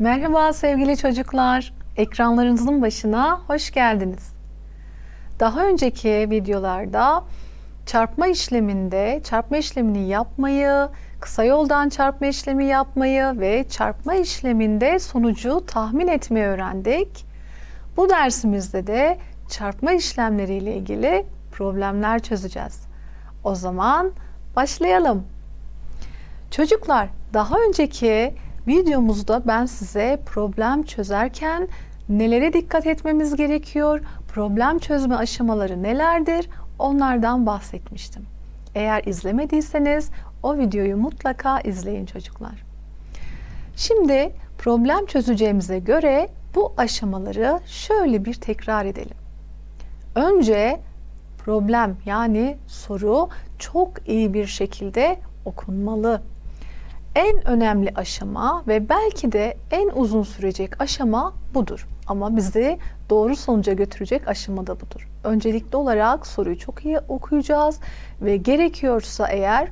Merhaba sevgili çocuklar. Ekranlarınızın başına hoş geldiniz. Daha önceki videolarda çarpma işleminde çarpma işlemini yapmayı, kısa yoldan çarpma işlemi yapmayı ve çarpma işleminde sonucu tahmin etmeyi öğrendik. Bu dersimizde de çarpma işlemleriyle ilgili problemler çözeceğiz. O zaman başlayalım. Çocuklar, daha önceki videomuzda ben size problem çözerken nelere dikkat etmemiz gerekiyor, problem çözme aşamaları nelerdir onlardan bahsetmiştim. Eğer izlemediyseniz o videoyu mutlaka izleyin çocuklar. Şimdi problem çözeceğimize göre bu aşamaları şöyle bir tekrar edelim. Önce problem yani soru çok iyi bir şekilde okunmalı. En önemli aşama ve belki de en uzun sürecek aşama budur. Ama bizi doğru sonuca götürecek aşama da budur. Öncelikli olarak soruyu çok iyi okuyacağız ve gerekiyorsa eğer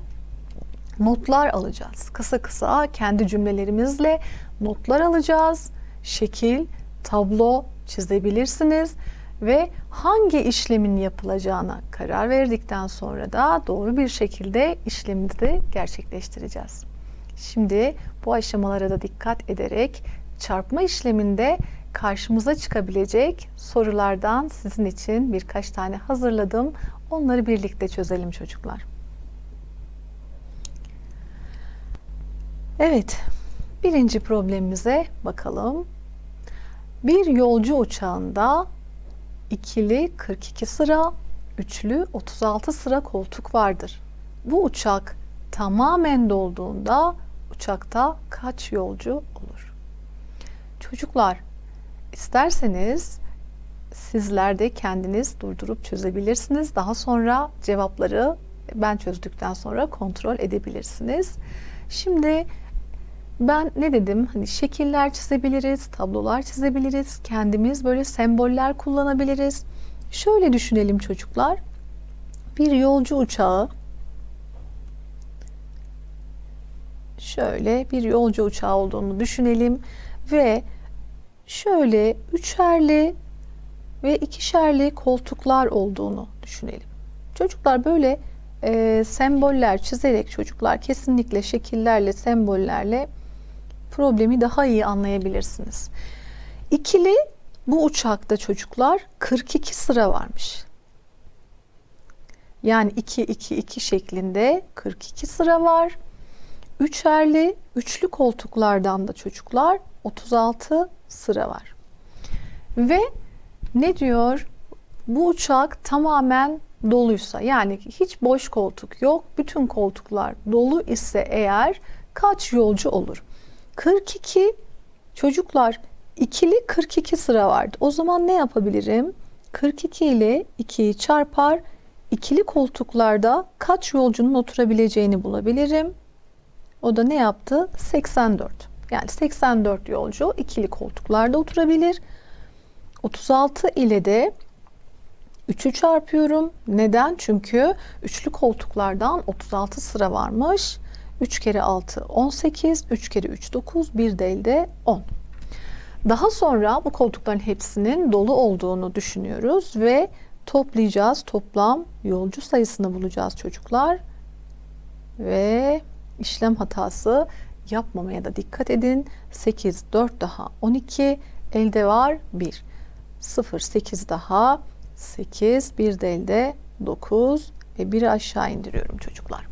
notlar alacağız. Kısa kısa kendi cümlelerimizle notlar alacağız. Şekil, tablo çizebilirsiniz ve hangi işlemin yapılacağına karar verdikten sonra da doğru bir şekilde işlemimizi gerçekleştireceğiz. Şimdi bu aşamalara da dikkat ederek çarpma işleminde karşımıza çıkabilecek sorulardan sizin için birkaç tane hazırladım. Onları birlikte çözelim çocuklar. Evet, birinci problemimize bakalım. Bir yolcu uçağında ikili 42 sıra, üçlü 36 sıra koltuk vardır. Bu uçak tamamen dolduğunda uçakta kaç yolcu olur? Çocuklar, isterseniz sizler de kendiniz durdurup çözebilirsiniz. Daha sonra cevapları ben çözdükten sonra kontrol edebilirsiniz. Şimdi ben ne dedim? Hani şekiller çizebiliriz, tablolar çizebiliriz, kendimiz böyle semboller kullanabiliriz. Şöyle düşünelim çocuklar. Bir yolcu uçağı şöyle bir yolcu uçağı olduğunu düşünelim ve şöyle üçerli ve ikişerli koltuklar olduğunu düşünelim. Çocuklar böyle e, semboller çizerek çocuklar kesinlikle şekillerle, sembollerle problemi daha iyi anlayabilirsiniz. İkili bu uçakta çocuklar 42 sıra varmış. Yani 2 2 2 şeklinde 42 sıra var. Üçerli, üçlü koltuklardan da çocuklar 36 sıra var. Ve ne diyor? Bu uçak tamamen doluysa yani hiç boş koltuk yok, bütün koltuklar dolu ise eğer kaç yolcu olur? 42 çocuklar ikili 42 sıra vardı. O zaman ne yapabilirim? 42 ile 2'yi çarpar. ikili koltuklarda kaç yolcunun oturabileceğini bulabilirim. O da ne yaptı? 84. Yani 84 yolcu ikili koltuklarda oturabilir. 36 ile de 3'ü çarpıyorum. Neden? Çünkü üçlü koltuklardan 36 sıra varmış. 3 kere 6 18, 3 kere 3 9, bir de elde 10. Daha sonra bu koltukların hepsinin dolu olduğunu düşünüyoruz ve toplayacağız. Toplam yolcu sayısını bulacağız çocuklar. Ve işlem hatası yapmamaya da dikkat edin. 8, 4 daha 12, elde var 1. 0, 8 daha 8, bir de elde 9 ve 1'i aşağı indiriyorum çocuklar.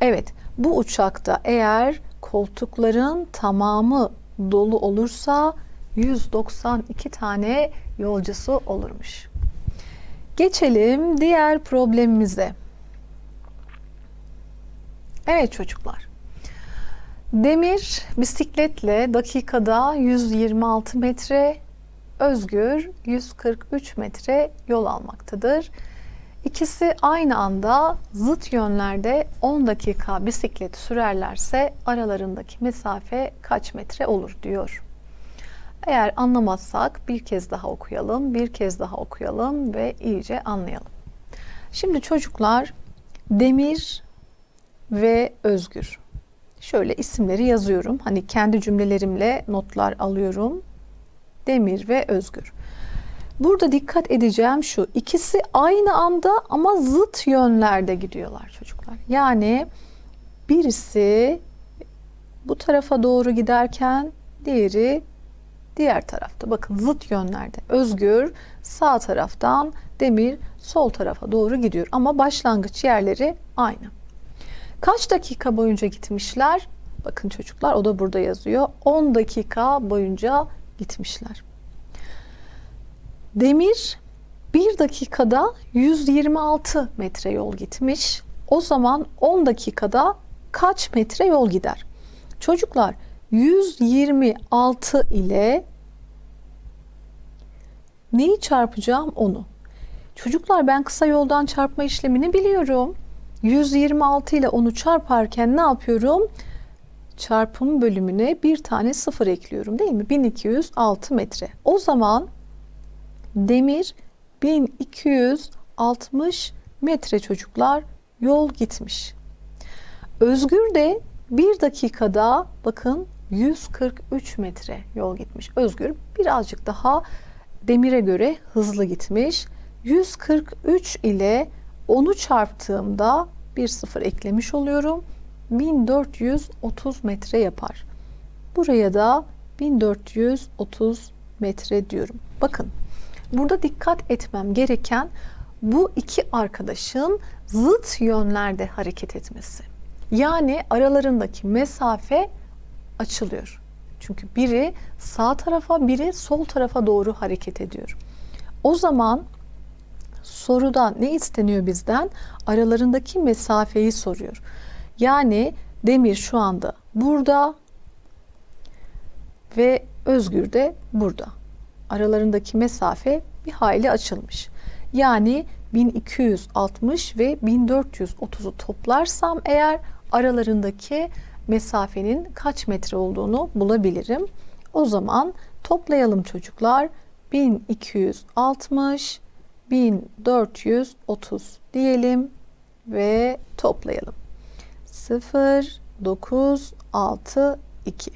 Evet, bu uçakta eğer koltukların tamamı dolu olursa 192 tane yolcusu olurmuş. Geçelim diğer problemimize. Evet çocuklar. Demir bisikletle dakikada 126 metre, Özgür 143 metre yol almaktadır. İkisi aynı anda zıt yönlerde 10 dakika bisiklet sürerlerse aralarındaki mesafe kaç metre olur diyor. Eğer anlamazsak bir kez daha okuyalım, bir kez daha okuyalım ve iyice anlayalım. Şimdi çocuklar Demir ve Özgür. şöyle isimleri yazıyorum. Hani kendi cümlelerimle notlar alıyorum. Demir ve Özgür. Burada dikkat edeceğim şu. ikisi aynı anda ama zıt yönlerde gidiyorlar çocuklar. Yani birisi bu tarafa doğru giderken diğeri diğer tarafta. Bakın zıt yönlerde. Özgür sağ taraftan, Demir sol tarafa doğru gidiyor ama başlangıç yerleri aynı. Kaç dakika boyunca gitmişler? Bakın çocuklar o da burada yazıyor. 10 dakika boyunca gitmişler. Demir 1 dakikada 126 metre yol gitmiş. O zaman 10 dakikada kaç metre yol gider? Çocuklar 126 ile neyi çarpacağım onu. Çocuklar ben kısa yoldan çarpma işlemini biliyorum. 126 ile onu çarparken ne yapıyorum? Çarpım bölümüne bir tane sıfır ekliyorum değil mi? 1206 metre. O zaman demir 1260 metre çocuklar yol gitmiş. Özgür de bir dakikada bakın 143 metre yol gitmiş. Özgür birazcık daha demire göre hızlı gitmiş. 143 ile onu çarptığımda bir sıfır eklemiş oluyorum. 1430 metre yapar. Buraya da 1430 metre diyorum. Bakın burada dikkat etmem gereken bu iki arkadaşın zıt yönlerde hareket etmesi. Yani aralarındaki mesafe açılıyor. Çünkü biri sağ tarafa, biri sol tarafa doğru hareket ediyor. O zaman soruda ne isteniyor bizden? Aralarındaki mesafeyi soruyor. Yani Demir şu anda burada ve Özgür de burada. Aralarındaki mesafe bir hayli açılmış. Yani 1260 ve 1430'u toplarsam eğer aralarındaki mesafenin kaç metre olduğunu bulabilirim. O zaman toplayalım çocuklar. 1260 1430 diyelim ve toplayalım. 0 9 6 2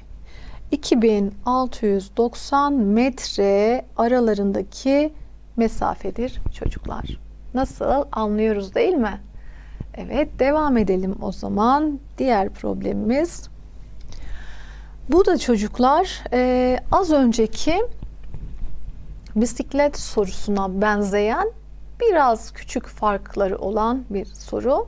2690 metre aralarındaki mesafedir çocuklar. Nasıl anlıyoruz değil mi? Evet devam edelim o zaman. Diğer problemimiz. Bu da çocuklar e, az önceki bisiklet sorusuna benzeyen biraz küçük farkları olan bir soru.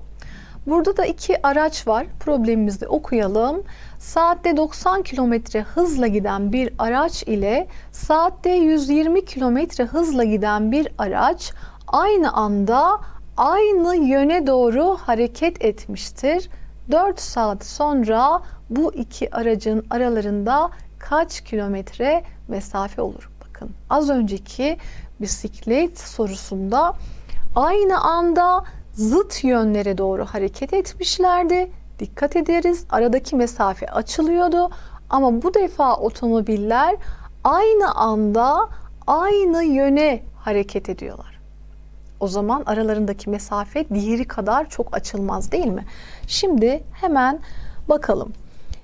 Burada da iki araç var. Problemimizi okuyalım. Saatte 90 kilometre hızla giden bir araç ile saatte 120 kilometre hızla giden bir araç aynı anda aynı yöne doğru hareket etmiştir. 4 saat sonra bu iki aracın aralarında kaç kilometre mesafe olur? Bakın az önceki bisiklet sorusunda aynı anda zıt yönlere doğru hareket etmişlerdi. Dikkat ederiz aradaki mesafe açılıyordu ama bu defa otomobiller aynı anda aynı yöne hareket ediyorlar. O zaman aralarındaki mesafe diğeri kadar çok açılmaz değil mi? Şimdi hemen bakalım.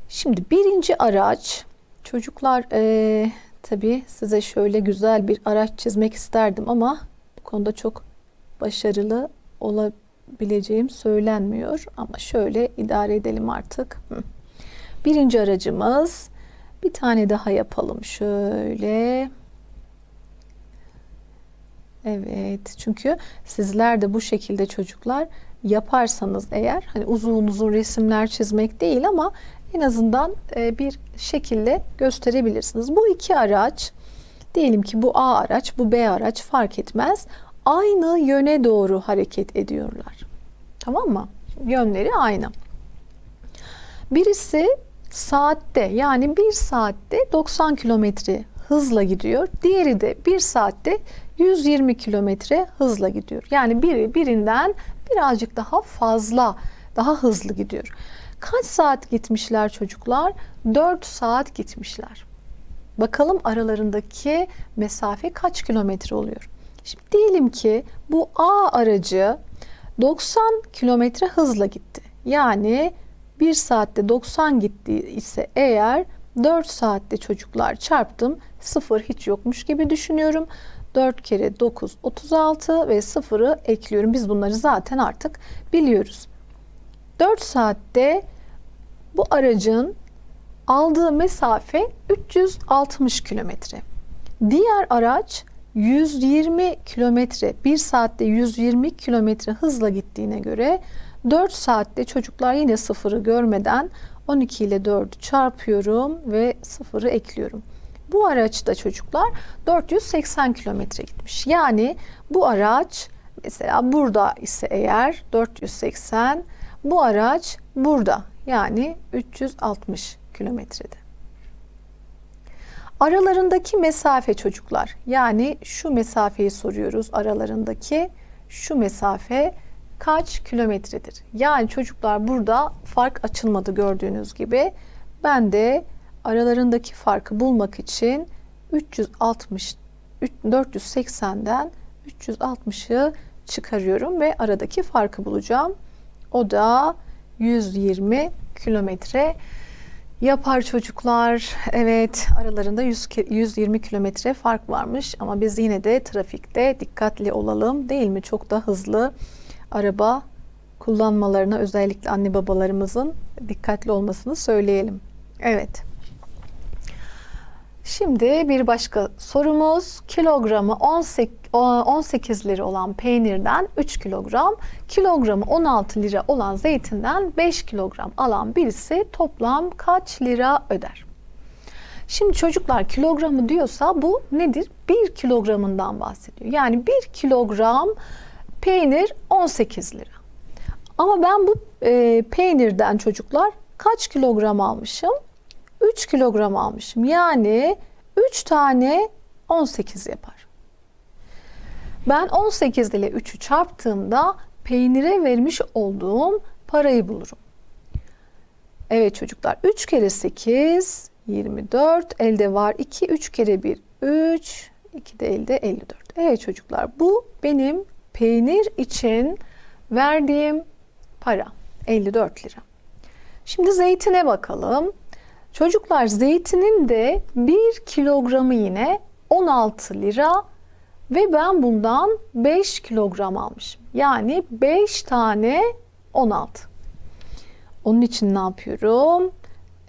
Şimdi birinci araç çocuklar e, tabii size şöyle güzel bir araç çizmek isterdim ama bu konuda çok başarılı olabileceğim söylenmiyor. Ama şöyle idare edelim artık. Birinci aracımız bir tane daha yapalım şöyle. Evet çünkü sizler de bu şekilde çocuklar yaparsanız eğer hani uzun uzun resimler çizmek değil ama en azından e, bir şekilde gösterebilirsiniz. Bu iki araç diyelim ki bu A araç bu B araç fark etmez aynı yöne doğru hareket ediyorlar. Tamam mı? Yönleri aynı. Birisi saatte yani bir saatte 90 kilometre hızla gidiyor. Diğeri de bir saatte 120 kilometre hızla gidiyor. Yani biri birinden birazcık daha fazla, daha hızlı gidiyor. Kaç saat gitmişler çocuklar? 4 saat gitmişler. Bakalım aralarındaki mesafe kaç kilometre oluyor? Şimdi diyelim ki bu A aracı 90 kilometre hızla gitti. Yani 1 saatte 90 gitti ise eğer 4 saatte çocuklar çarptım. 0 hiç yokmuş gibi düşünüyorum. 4 kere 9 36 ve 0'ı ekliyorum. Biz bunları zaten artık biliyoruz. 4 saatte bu aracın aldığı mesafe 360 kilometre. Diğer araç 120 kilometre, 1 saatte 120 kilometre hızla gittiğine göre 4 saatte çocuklar yine sıfırı görmeden 12 ile 4'ü çarpıyorum ve sıfırı ekliyorum. Bu araçta çocuklar 480 kilometre gitmiş. Yani bu araç mesela burada ise eğer 480, bu araç burada yani 360 kilometrede. Aralarındaki mesafe çocuklar yani şu mesafeyi soruyoruz aralarındaki şu mesafe kaç kilometredir? Yani çocuklar burada fark açılmadı gördüğünüz gibi. Ben de aralarındaki farkı bulmak için 360 480'den 360'ı çıkarıyorum ve aradaki farkı bulacağım. O da 120 kilometre yapar çocuklar. Evet aralarında 100, 120 kilometre fark varmış ama biz yine de trafikte dikkatli olalım değil mi? Çok da hızlı araba kullanmalarına özellikle anne babalarımızın dikkatli olmasını söyleyelim. Evet. Şimdi bir başka sorumuz kilogramı 18, 18 lira olan peynirden 3 kilogram, kilogramı 16 lira olan zeytinden 5 kilogram alan birisi toplam kaç lira öder? Şimdi çocuklar kilogramı diyorsa bu nedir? 1 kilogramından bahsediyor. Yani 1 kilogram peynir 18 lira. Ama ben bu e, peynirden çocuklar kaç kilogram almışım? 3 kilogram almışım. Yani 3 tane 18 yapar. Ben 18 ile 3'ü çarptığımda peynire vermiş olduğum parayı bulurum. Evet çocuklar 3 kere 8 24 elde var 2 3 kere 1 3 2 de elde 54. Evet çocuklar bu benim peynir için verdiğim para 54 lira. Şimdi zeytine bakalım. Çocuklar zeytinin de 1 kilogramı yine 16 lira ve ben bundan 5 kilogram almışım. Yani 5 tane 16. Onun için ne yapıyorum?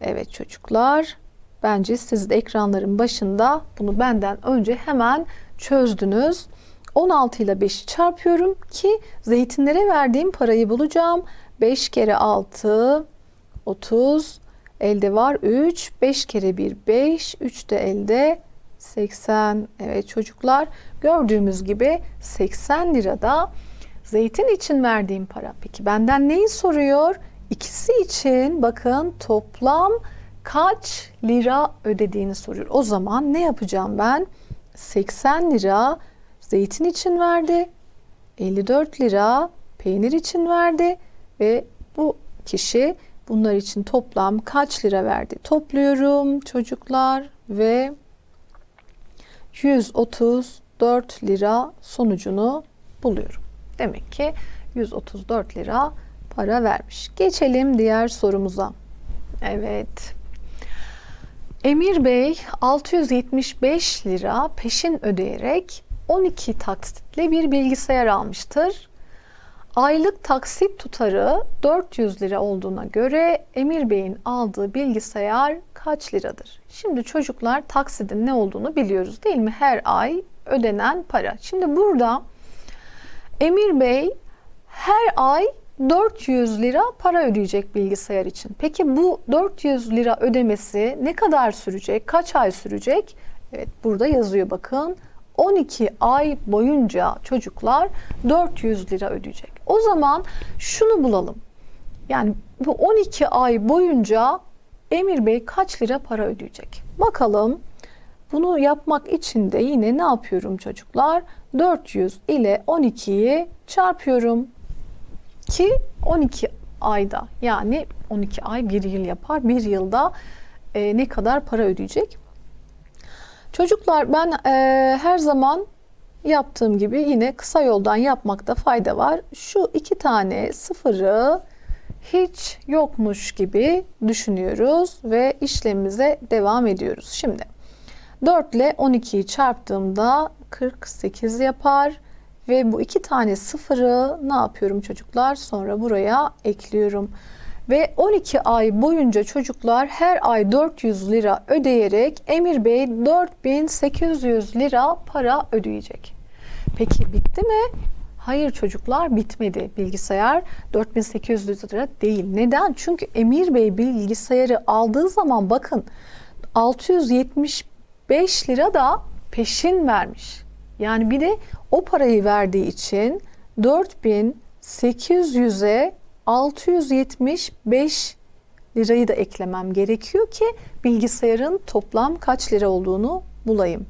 Evet çocuklar bence siz de ekranların başında bunu benden önce hemen çözdünüz. 16 ile 5'i çarpıyorum ki zeytinlere verdiğim parayı bulacağım. 5 kere 6 30 elde var 3 5 kere 1 5 3 de elde 80 evet çocuklar gördüğümüz gibi 80 lirada zeytin için verdiğim para. Peki benden neyi soruyor? İkisi için bakın toplam kaç lira ödediğini soruyor. O zaman ne yapacağım ben? 80 lira zeytin için verdi. 54 lira peynir için verdi ve bu kişi bunlar için toplam kaç lira verdi? Topluyorum çocuklar ve 134 lira sonucunu buluyorum. Demek ki 134 lira para vermiş. Geçelim diğer sorumuza. Evet. Emir Bey 675 lira peşin ödeyerek 12 taksitle bir bilgisayar almıştır. Aylık taksit tutarı 400 lira olduğuna göre Emir Bey'in aldığı bilgisayar kaç liradır? Şimdi çocuklar taksidin ne olduğunu biliyoruz değil mi? Her ay ödenen para. Şimdi burada Emir Bey her ay 400 lira para ödeyecek bilgisayar için. Peki bu 400 lira ödemesi ne kadar sürecek? Kaç ay sürecek? Evet burada yazıyor bakın. 12 ay boyunca çocuklar 400 lira ödeyecek. O zaman şunu bulalım. Yani bu 12 ay boyunca Emir Bey kaç lira para ödeyecek? Bakalım. Bunu yapmak için de yine ne yapıyorum çocuklar? 400 ile 12'yi çarpıyorum. Ki 12 ayda yani 12 ay bir yıl yapar. Bir yılda e, ne kadar para ödeyecek? Çocuklar ben e, her zaman yaptığım gibi yine kısa yoldan yapmakta fayda var. Şu iki tane sıfırı hiç yokmuş gibi düşünüyoruz ve işlemimize devam ediyoruz. Şimdi 4 ile 12'yi çarptığımda 48 yapar ve bu iki tane sıfırı ne yapıyorum çocuklar? Sonra buraya ekliyorum. Ve 12 ay boyunca çocuklar her ay 400 lira ödeyerek Emir Bey 4800 lira para ödeyecek. Peki bitti mi? Hayır çocuklar bitmedi. Bilgisayar 4800 lira değil. Neden? Çünkü Emir Bey bilgisayarı aldığı zaman bakın 675 lira da peşin vermiş. Yani bir de o parayı verdiği için 4800'e 675 lirayı da eklemem gerekiyor ki bilgisayarın toplam kaç lira olduğunu bulayım.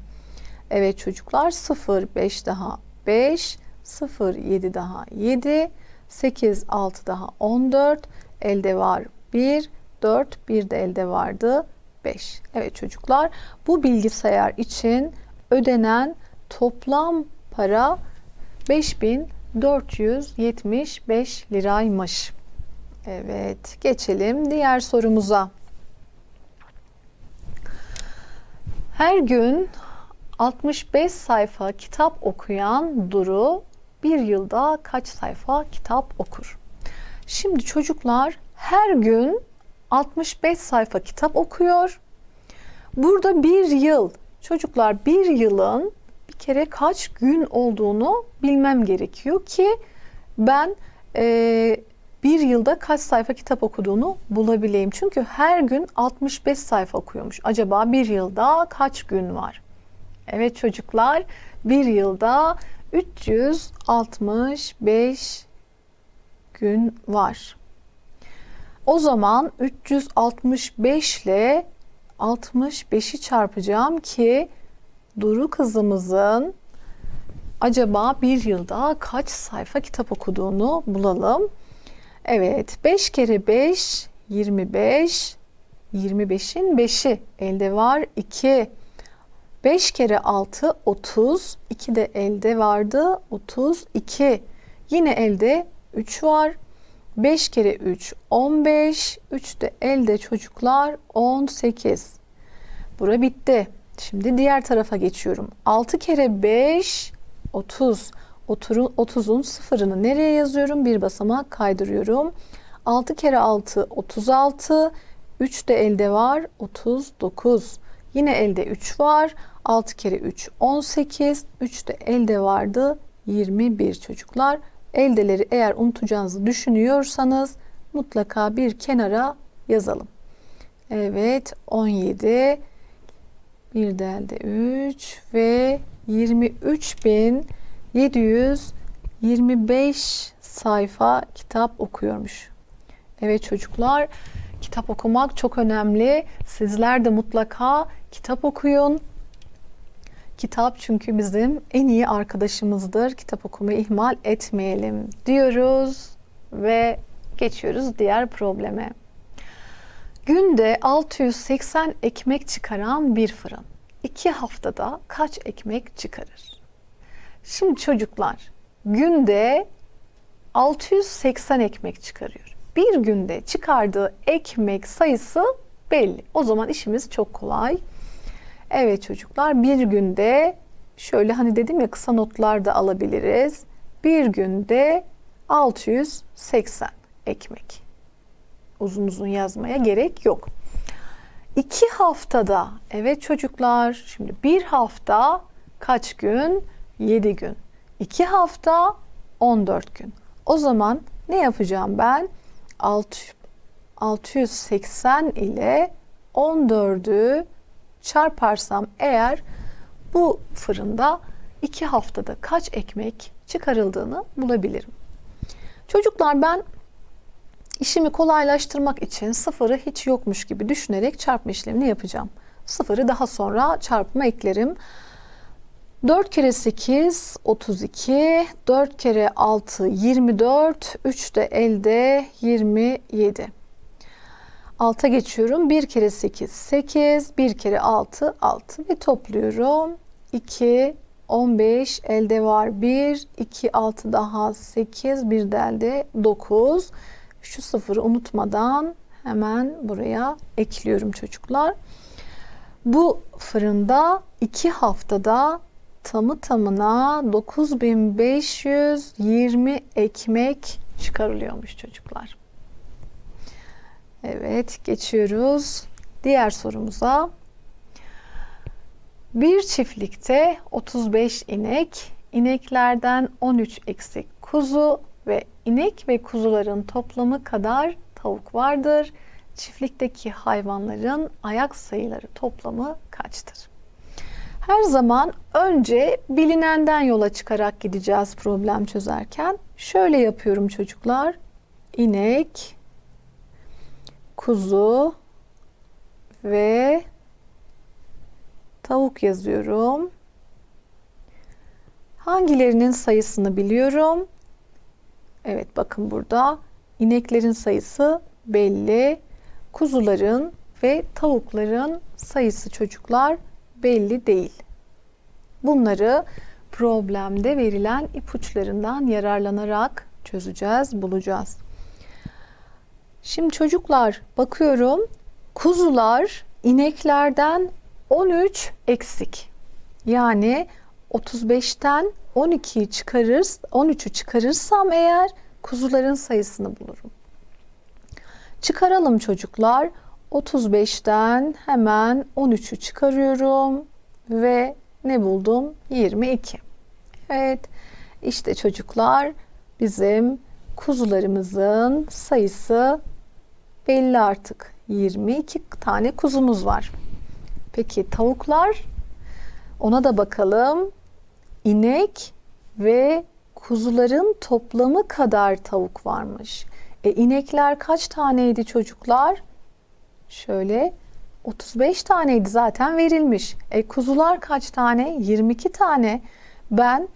Evet çocuklar 0 5 daha 5 0 7 daha 7 8 6 daha 14 elde var 1 4 bir de elde vardı 5. Evet çocuklar bu bilgisayar için ödenen toplam para 5475 liraymış. Evet, geçelim diğer sorumuza. Her gün 65 sayfa kitap okuyan Duru bir yılda kaç sayfa kitap okur? Şimdi çocuklar her gün 65 sayfa kitap okuyor. Burada bir yıl, çocuklar bir yılın kere kaç gün olduğunu bilmem gerekiyor ki ben e, bir yılda kaç sayfa kitap okuduğunu bulabileyim. Çünkü her gün 65 sayfa okuyormuş. Acaba bir yılda kaç gün var? Evet çocuklar bir yılda 365 gün var. O zaman 365 ile 65'i çarpacağım ki Duru kızımızın acaba bir yılda kaç sayfa kitap okuduğunu bulalım. Evet 5 kere 5 25 25'in 5'i elde var. 2 5 kere 6 30 2 de elde vardı 32 yine elde 3 var. 5 kere 3 15 3 de elde çocuklar 18 bura bitti şimdi diğer tarafa geçiyorum 6 kere 5 30 30'un sıfırını nereye yazıyorum? Bir basamak kaydırıyorum. 6 kere 6 36. 3 de elde var 39. Yine elde 3 var. 6 kere 3 18. 3 de elde vardı 21 çocuklar. Eldeleri eğer unutacağınızı düşünüyorsanız mutlaka bir kenara yazalım. Evet 17 bir de elde 3 ve 23 bin 725 sayfa kitap okuyormuş. Evet çocuklar, kitap okumak çok önemli. Sizler de mutlaka kitap okuyun. Kitap çünkü bizim en iyi arkadaşımızdır. Kitap okumayı ihmal etmeyelim diyoruz ve geçiyoruz diğer probleme. Günde 680 ekmek çıkaran bir fırın. iki haftada kaç ekmek çıkarır? Şimdi çocuklar günde 680 ekmek çıkarıyor. Bir günde çıkardığı ekmek sayısı belli. O zaman işimiz çok kolay. Evet çocuklar bir günde şöyle hani dedim ya kısa notlar da alabiliriz. Bir günde 680 ekmek. Uzun uzun yazmaya gerek yok. İki haftada evet çocuklar şimdi bir hafta kaç gün? 7 gün. 2 hafta 14 gün. O zaman ne yapacağım ben? 680 ile 14'ü çarparsam eğer bu fırında 2 haftada kaç ekmek çıkarıldığını bulabilirim. Çocuklar ben işimi kolaylaştırmak için sıfırı hiç yokmuş gibi düşünerek çarpma işlemini yapacağım. Sıfırı daha sonra çarpma eklerim. 4 kere 8 32, 4 kere 6 24, 3 de elde 27. Alta geçiyorum. 1 kere 8 8, 1 kere 6 6 ve topluyorum. 2 15 elde var 1, 2 6 daha 8, bir de elde 9. Şu sıfırı unutmadan hemen buraya ekliyorum çocuklar. Bu fırında 2 haftada tamı tamına 9520 ekmek çıkarılıyormuş çocuklar. Evet, geçiyoruz diğer sorumuza. Bir çiftlikte 35 inek, ineklerden 13 eksik kuzu ve inek ve kuzuların toplamı kadar tavuk vardır. Çiftlikteki hayvanların ayak sayıları toplamı kaçtır? Her zaman önce bilinenden yola çıkarak gideceğiz problem çözerken. Şöyle yapıyorum çocuklar. İnek, kuzu ve tavuk yazıyorum. Hangilerinin sayısını biliyorum? Evet bakın burada ineklerin sayısı belli. Kuzuların ve tavukların sayısı çocuklar belli değil. Bunları problemde verilen ipuçlarından yararlanarak çözeceğiz, bulacağız. Şimdi çocuklar bakıyorum kuzular ineklerden 13 eksik. Yani 35'ten 12'yi çıkarırız, 13'ü çıkarırsam eğer kuzuların sayısını bulurum. Çıkaralım çocuklar. 35'ten hemen 13'ü çıkarıyorum ve ne buldum? 22. Evet. İşte çocuklar bizim kuzularımızın sayısı belli artık. 22 tane kuzumuz var. Peki tavuklar? Ona da bakalım. İnek ve kuzuların toplamı kadar tavuk varmış. E inekler kaç taneydi çocuklar? Şöyle 35 taneydi zaten verilmiş. E kuzular kaç tane? 22 tane. Ben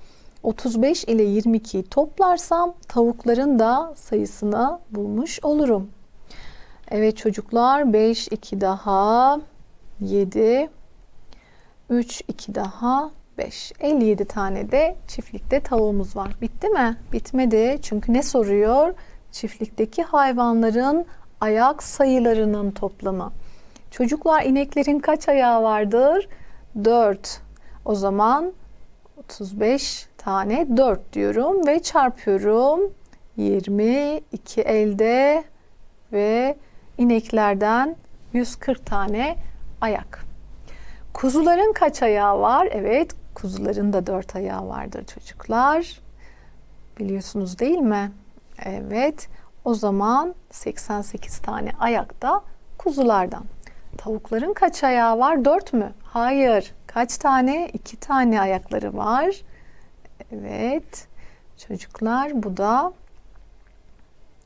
35 ile 22'yi toplarsam tavukların da sayısını bulmuş olurum. Evet çocuklar 5 2 daha 7 3 2 daha 5. 57 tane de çiftlikte tavuğumuz var. Bitti mi? Bitmedi. Çünkü ne soruyor? Çiftlikteki hayvanların ayak sayılarının toplamı. Çocuklar ineklerin kaç ayağı vardır? 4. O zaman 35 tane 4 diyorum ve çarpıyorum. 22 elde ve ineklerden 140 tane ayak. Kuzuların kaç ayağı var? Evet, kuzuların da 4 ayağı vardır çocuklar. Biliyorsunuz değil mi? Evet. O zaman 88 tane ayak da kuzulardan. Tavukların kaç ayağı var? 4 mü? Hayır. Kaç tane? 2 tane ayakları var. Evet. Çocuklar bu da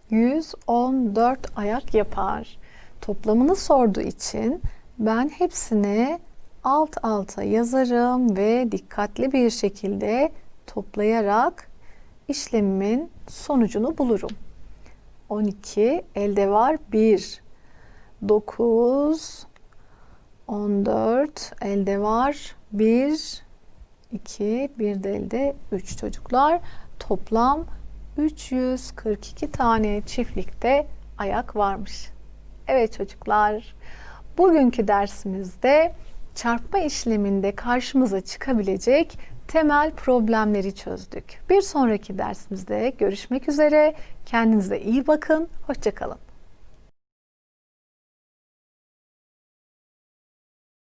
114 ayak yapar. Toplamını sorduğu için ben hepsini alt alta yazarım ve dikkatli bir şekilde toplayarak işlemimin sonucunu bulurum. 12 elde var. 1 9 14 elde var. 1 2 bir de elde 3 çocuklar toplam 342 tane çiftlikte ayak varmış. Evet çocuklar bugünkü dersimizde çarpma işleminde karşımıza çıkabilecek temel problemleri çözdük. Bir sonraki dersimizde görüşmek üzere. Kendinize iyi bakın. Hoşçakalın.